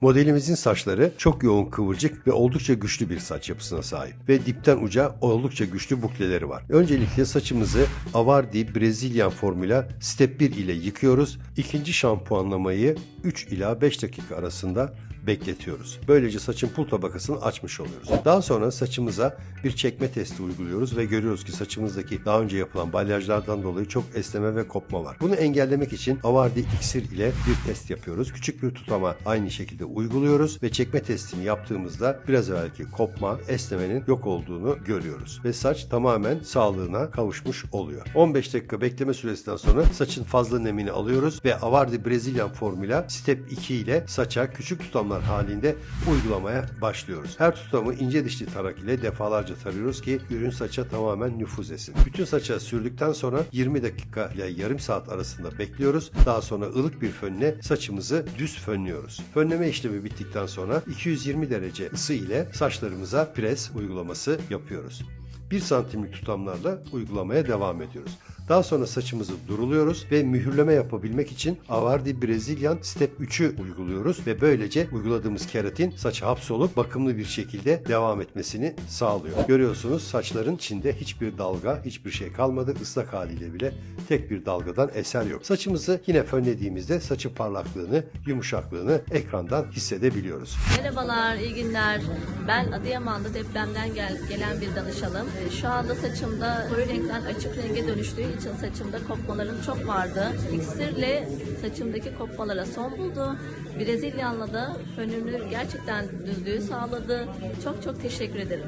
Modelimizin saçları çok yoğun kıvırcık ve oldukça güçlü bir saç yapısına sahip ve dipten uca oldukça güçlü bukleleri var. Öncelikle saçımızı Avardi Brezilyan formüla step 1 ile yıkıyoruz. İkinci şampuanlamayı 3 ila 5 dakika arasında bekletiyoruz. Böylece saçın pul tabakasını açmış oluyoruz. Daha sonra saçımıza bir çekme testi uyguluyoruz ve görüyoruz ki saçımızdaki daha önce yapılan balyajlardan dolayı çok esneme ve kopma var. Bunu engellemek için Avardi iksir ile bir test yapıyoruz. Küçük bir tutama aynı şekilde uyguluyoruz ve çekme testini yaptığımızda biraz evvelki kopma, esnemenin yok olduğunu görüyoruz. Ve saç tamamen sağlığına kavuşmuş oluyor. 15 dakika bekleme süresinden sonra saçın fazla nemini alıyoruz ve Avardi Brezilyan formüla step 2 ile saça küçük tutamlar halinde uygulamaya başlıyoruz. Her tutamı ince dişli tarak ile defalarca tarıyoruz ki ürün saça tamamen nüfuz etsin. Bütün saça sürdükten sonra 20 dakika ile yarım saat arasında bekliyoruz. Daha sonra ılık bir fönle saçımızı düz fönlüyoruz. Fönleme işlemi bittikten sonra 220 derece ısı ile saçlarımıza pres uygulaması yapıyoruz. 1 santimlik tutamlarla uygulamaya devam ediyoruz. Daha sonra saçımızı duruluyoruz ve mühürleme yapabilmek için Avardi Brezilyan Step 3'ü uyguluyoruz ve böylece uyguladığımız keratin saça hapsolup bakımlı bir şekilde devam etmesini sağlıyor. Görüyorsunuz saçların içinde hiçbir dalga, hiçbir şey kalmadı. Islak haliyle bile tek bir dalgadan eser yok. Saçımızı yine fönlediğimizde saçın parlaklığını, yumuşaklığını ekrandan hissedebiliyoruz. Merhabalar, iyi günler. Ben Adıyaman'da depremden gel- gelen bir danışanım. Ee, Şu anda saçımda koyu renkten açık renge dönüştüğü için saçımda kopmalarım çok vardı. İksirle saçımdaki kopmalara son buldu. Brezilyanla da fönümü gerçekten düzlüğü sağladı. Çok çok teşekkür ederim.